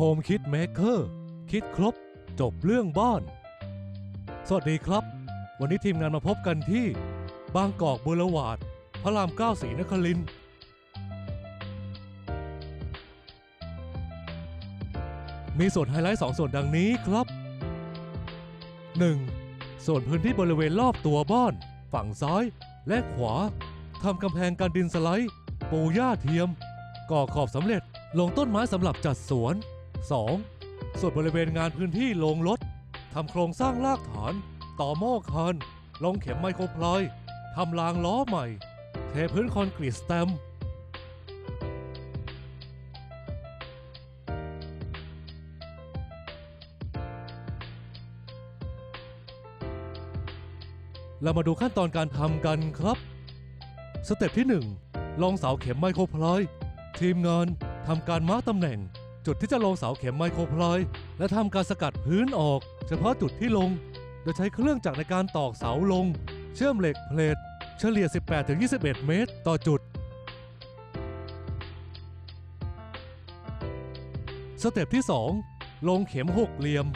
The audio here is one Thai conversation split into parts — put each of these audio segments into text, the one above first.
Home Kit Maker คิดครบ จบเรื่องบ้าน สวัสดีครับ วันนี้ทีมงานมาพบกันที่ บางกอกบุรวาด พระรามเก้าศรีนครินมีส่วนไฮไลท์ 2 ส่วนดังนี้ครับ 1. ส่วนพื้นที่บริเวณรอบตัวบ้าน ฝั่งซ้ายและขวาทำกำแพงกันดินสไลด์ ปูหญ้าเทียม ก่อขอบสำเร็จลงต้นไม้สำหรับจัดสวน 2. ส่วนบริเวณงานพื้นที่ลงรถทำโครงสร้างรากฐาน ต่อหม้อคานลงเข็มไมโครพลายทำรางล้อใหม่ เทพื้นคอนกรีตสแตมเรามาดูขั้นตอนการทำกันครับ สเต็ปที่ 1 ลองเสาเข็มไมโครพลายทีมงานทำการมาร์กตำแหน่ง จุดที่จะลงเสาเข็มไมโครพลายและทำการสกัดพื้นออก เฉพาะจุดที่ลง โดยใช้เครื่องจักรในการตอกเสาลง เชื่อมเหล็กเพลทเฉลี่ย 18-21 เมตร ต่อจุด สเต็ปที่ 2 ลงเข็มหกเหลี่ยม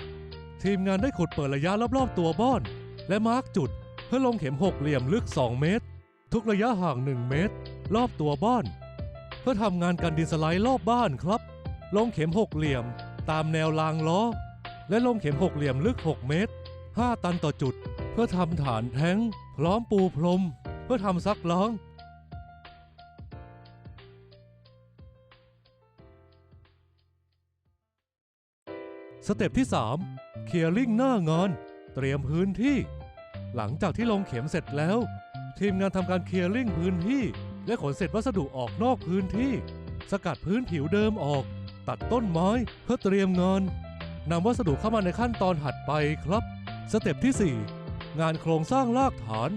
ทีมงานได้ขุดเปิดระยะรอบๆตัวบ้านและมาร์กจุด เพื่อลงเข็มหกเหลี่ยมลึก 2 เมตร ทุกระยะห่าง 1 เมตร รอบตัวบ้านเพื่อทำงานกันดินสไลด์รอบบ้านครับ ลงเข็มหกเหลี่ยม ตามแนวรางล้อ และลงเข็มหกเหลี่ยมลึก 6 เมตร 5 ตันต่อจุด เพื่อทำฐานแท้ง พร้อมปูพรม เพื่อทำซักล้างสเต็ปที่ 3 เคลียร์ลิงหน้างาน เตรียมพื้นที่ หลังจากที่ลงเข็มเสร็จแล้ว ทีมงานทำการเคลียร์ลิงพื้นที่ และขนเศษวัสดุออกนอกพื้นที่ สกัดพื้นผิวเดิมออก ตัดต้นไม้เพื่อเตรียมงานนำวัสดุเข้ามาในขั้นตอนถัดไปครับ สเต็ปที่ 4 งานโครงสร้างรากฐาน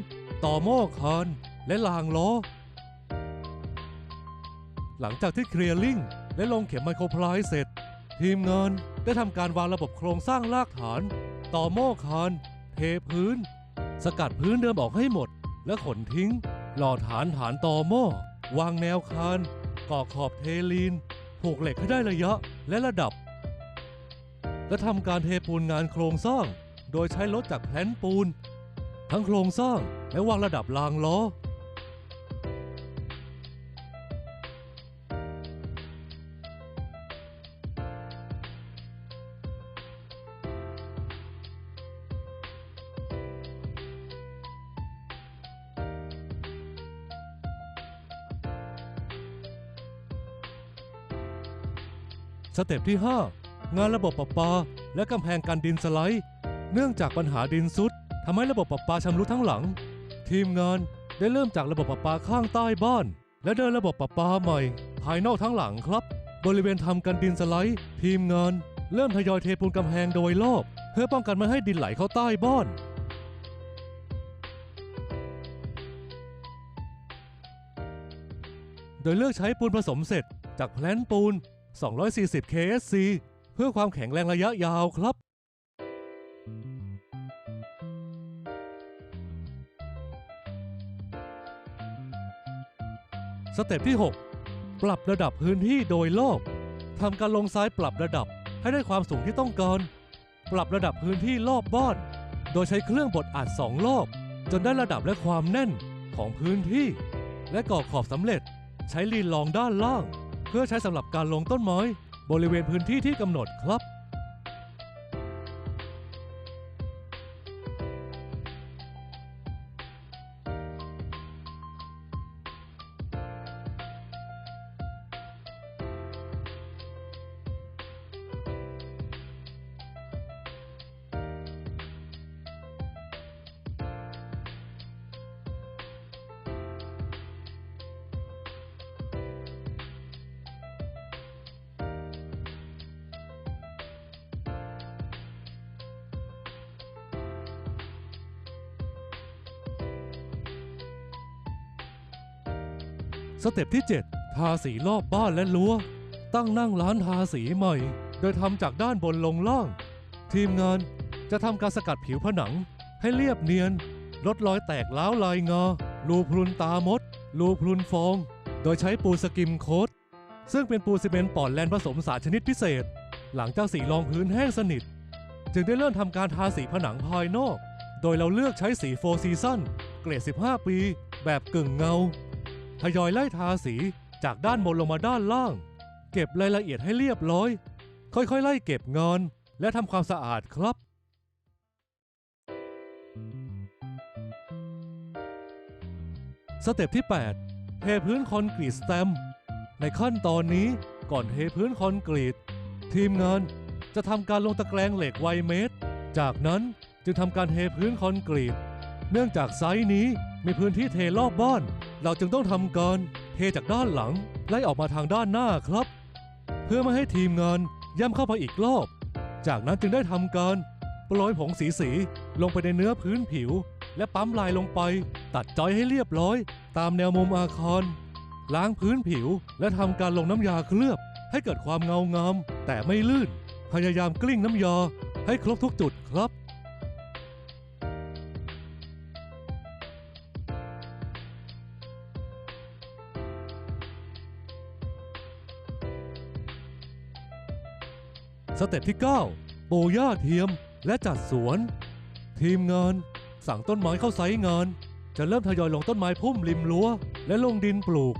ต่อหม้อคาน และรางล้อ หลังจากที่เคลียร์ลิงและลงเข็มไมโครพลายเสร็จ ทีมงานได้ทำการวางระบบโครงสร้างรากฐาน ต่อหม้อคานเทพื้น สกัดพื้นเดิมออกให้หมด และขนทิ้ง หล่อฐานฐานต่อหม้อวางแนวคานก่อขอบเทลีน ผูกเหล็กให้ได้ระยะและระดับ และทำการเทปูนงานโครงสร้าง โดยใช้รถจากแผ่นปูน ทั้งโครงสร้างและวางระดับรางล้อ สเต็ปที่ 5 งานระบบประปา และกำแพงกันดินสไลด์ เนื่องจากปัญหาดินซุดทำให้ระบบประปาชำรุดทั้งหลัง ทีมงานได้เริ่มจากระบบประปาข้างใต้บ้าน และเดินระบบประปาใหม่ ภายนอกทั้งหลังครับ บริเวณทำกันดินสไลด์ ทีมงานเริ่มทยอยเทปูนกำแพงโดยรอบ เพื่อป้องกันไม่ให้ดินไหลเข้าใต้บ้านโดยเลือกใช้ปูนผสมเสร็จจากแพลนปูน 240 KSC เพื่อความแข็งแรงระยะยาวครับ สเต็ปที่ 6 ปรับระดับพื้นที่โดยรอบทำการลงซ้ายปรับระดับให้ได้ความสูงที่ต้องการ ปรับระดับพื้นที่รอบบ้าน โดยใช้เครื่องบดอัดสองรอบ จนได้ระดับและความแน่นของพื้นที่ และก่อขอบสำเร็จใช้ลีนรองด้านล่าง เพื่อใช้สำหรับการลงต้นไม้ บริเวณพื้นที่ที่กำหนดครับ สเต็ปที่ 7 ทาสีรอบบ้านและรั้ว ตั้งนั่งร้านทาสีใหม่ โดยทำจากด้านบนลงล่าง ทีมงานจะทำการสกัดผิวผนัง ให้เรียบเนียน ลดรอยแตกล้าวลายงารูพรุนตามด รูพรุนฟอง โดยใช้ปูสกิมโคตซึ่งเป็นปูซีเมนต์ปอดแลนผสมสารชนิดพิเศษ หลังจากสีรองพื้นแห้งสนิท จึงได้เริ่มทำการทาสีผนังภายนอก โดยเราเลือกใช้สีโฟซีซั o นเกรด 15 ปี แบบกึ่งเงา ทยอยไล่ทาสีจากด้านบนลงมาด้านล่าง เก็บรายละเอียดให้เรียบร้อย ค่อยๆ ไล่เก็บงานและทำความสะอาดครับ สเต็ปที่ 8 เทพื้นคอนกรีตสแตมในขั้นตอนนี้ก่อนเทพื้นคอนกรีต ทีมงานจะทำการลงตะแกรงเหล็กไวเมตร จากนั้นจึงทำการเทพื้นคอนกรีต เนื่องจากไซส์นี้มีพื้นที่เทรอบบ้าน เราจึงต้องทำการเทจากด้านหลังไล่ออกมาทางด้านหน้าครับ เพื่อไม่ให้ทีมงานย่ำเข้าไปอีกรอบ จากนั้นจึงได้ทำการโปรยผงสีสีลงไปในเนื้อพื้นผิว และปั๊มลายลงไป ตัดจอยให้เรียบร้อย ตามแนวมุมอาคารล้างพื้นผิว และทำการลงน้ำยาเคลือบ ให้เกิดความเงางามแต่ไม่ลื่น พยายามกลิ้งน้ำยาให้ครบทุกจุดครับ สเต็ปที่ 9ปูหญ้าเทียมและจัดสวน ทีมงาน สั่งต้นไม้เข้าไซต์งาน จะเริ่มทยอยลงต้นไม้พุ่มริมรั้ว และลงดินปลูก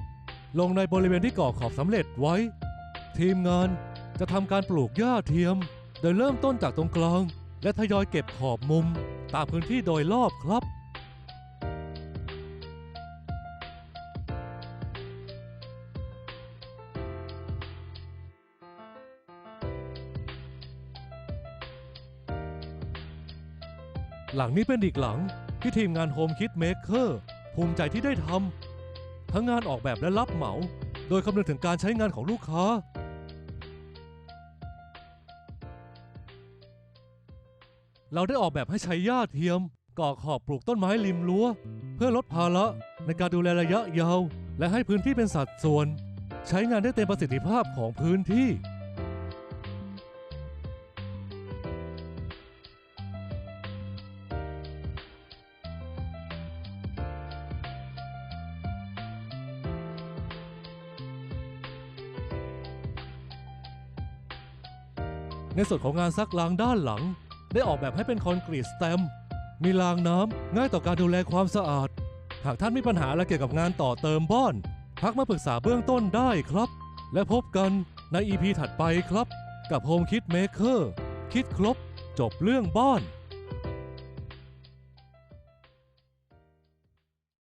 ลงในบริเวณที่ก่อขอบสำเร็จไว้ ทีมงานจะทำการปลูกหญ้าเทียม โดยเริ่มต้นจากตรงกลาง และทยอยเก็บขอบมุม ตามพื้นที่โดยรอบครับ หลังนี้เป็นอีกหลังที่ทีมงานโฮมคิดเม k เ r ภูมิใจที่ได้ทำทั้งงานออกแบบและรับเหมา โดยคำนึงถึงการใช้งานของลูกค้า เราได้ออกแบบให้ใช้หญ้าเทียมก่อขอบปลูกต้นไม้ริมรั้ว เพื่อลดภาระในการดูแลระยะยาว และให้พื้นที่เป็นสัดส่วน ใช้งานได้เต็มประสิทธิภาพของพื้นที่ ในส่วนของงานซักล้างด้านหลัง ได้ออกแบบให้เป็นคอนกรีตสเต็ม มีรางน้ำง่ายต่อการดูแลความสะอาด หากท่านมีปัญหาอะไรเกี่ยวกับงานต่อเติมบ้าน ทักมาปรึกษาเบื้องต้นได้ครับ และพบกันใน EP ถัดไปครับ กับ Home Kit Maker คิดครบ จบเรื่องบ้าน